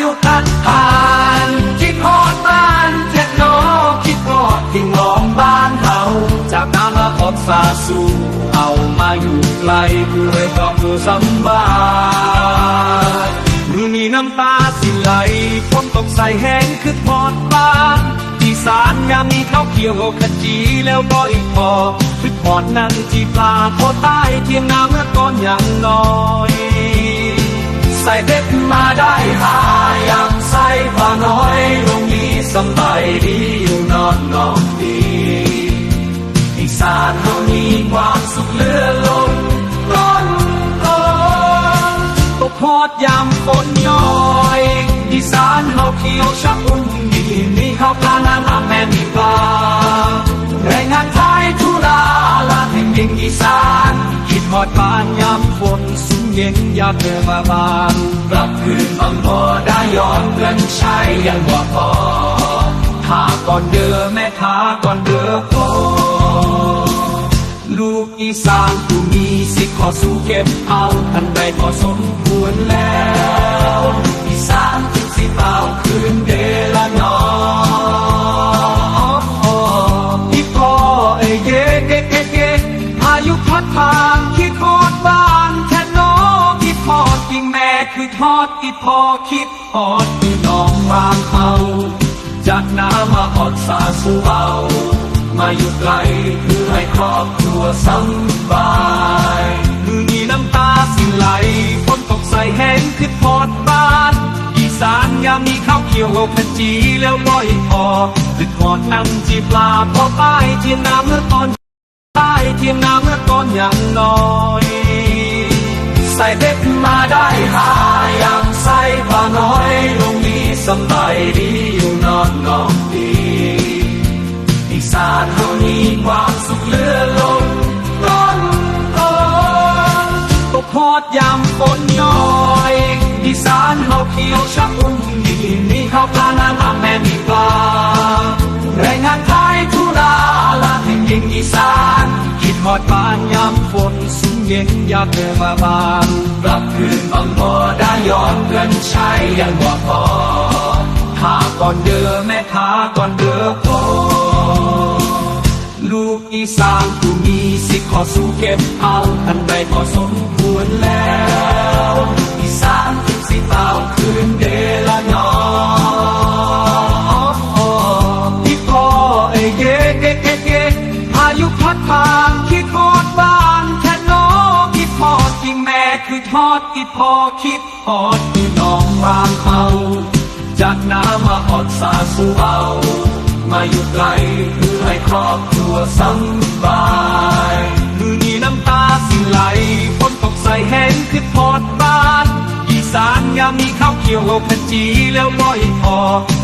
ยุตัดผ่านคิดฮอดบ้านเจ็ดน้อคิดฮอดพี่น้องบ้านเฮาจากน้ำมาขอบสาสู่เอามาอยู่ไกลเพื่อกอบเคือสำบายมือมีน้ำตาสิไหลผมตกใส่แห้งคือพอดบ้านอีสารงามมีเท้าเขียวขจีแล้วก็อีกพอคือพอดนั้นที่ปลาโคใต้เทียงนาเมื่อก่อนอย่างน้อย ใส่เด็กมาได้หายังใส่ปลาน้อยลงนี้สบายดีอยู่นอนนอนดีอีสานเขามีความสุขเลือล้นร้อนร้อนตกพอดยามฝนย้อยอีสานเขาเขียวชักอุ่นดีมีข้าวปลาน้ำอาแม่มีปลาแรงงานไทยทุราลาแห่งยิงอีสานคิดหอดบ้านยาม ฝนสูงเย็นอยากเดินมาบ้านกลับคืนบางพอได้ย้อนเงินใช้ยังว่าพอทาก่อนเด้อแม่ทาก่อนเด้อพอลูกอีสานผู้มีสิทธิ์ขอสู้เก็บเอาทันใดพอสมควรแล้วอีสานจึงสิเป่าคืนเดละนออีพ่อเอ้ยเย่เก๋เก๋เก๋พายุพัดผ่านคิดทอดบ้า คือทอดคิดพ่อคิดทอดพี่น้องวางเขาจากน้ำมาอดสาสูเอามาอยู่ไกลเพื่อให้ครอบครัวสำบายมือนี้น้ำตาสิไหลฝนตกใส่แห้งคือทอดบ้านอีสานยามมีข้าวเขียวขจีแล้วบ่อยพอคือทอดน้ำจีปลาพอป้ายเทียนน้ำเมื่อตอนใต้เทียนน้ำเมื่อตอนอย่างน้อย ส่เด็กมาได้หายังใส่ปลาน้อยลงนี้สบายดีอยู่นอนนอนดีอีสานเขามีความสุขเลือล้นร้นร้อนตกพอดยามฝนย้อยอีสานเขาเขียวชักอุ่นดีมีข้าวปลาน้ำอาแม่มีปลาแรงงานไทยทุราละแห่งยิงอีสานคิดหอดบ้า สูงเย็นอยากเดินมาบานกลับคืนบางพอได้ย้อนเงินใช้ยังว่าพอทาก่อนเด้อแม่ทาก่อนเด้อพอลูกอีสานผู้มีสิขอสู้เก็บเอาอันใดพอสมควรแล้วอีสานถึงสิเป่าคืนเดละนอพี่พ่อเอ้เย่เกเกเก๋พายุพัดผ่า คิงแม่คือทอดคิดพอคิดทอดพี่น้องบางเขาจากน้ำมาอดสาสูเอามาอยู่ไกลเพื่อให้ครอบครัวสบายมือนี้น้ำตาสิไหลฝนตกใส่แห้งคือทอดบ้านอีสานยามมีข้าวเขียวขจีแล้วบ่อยพอ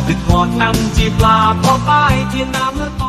คือทอดน้ำจีปลาพอป้ายเทียนน้ำเมื่อ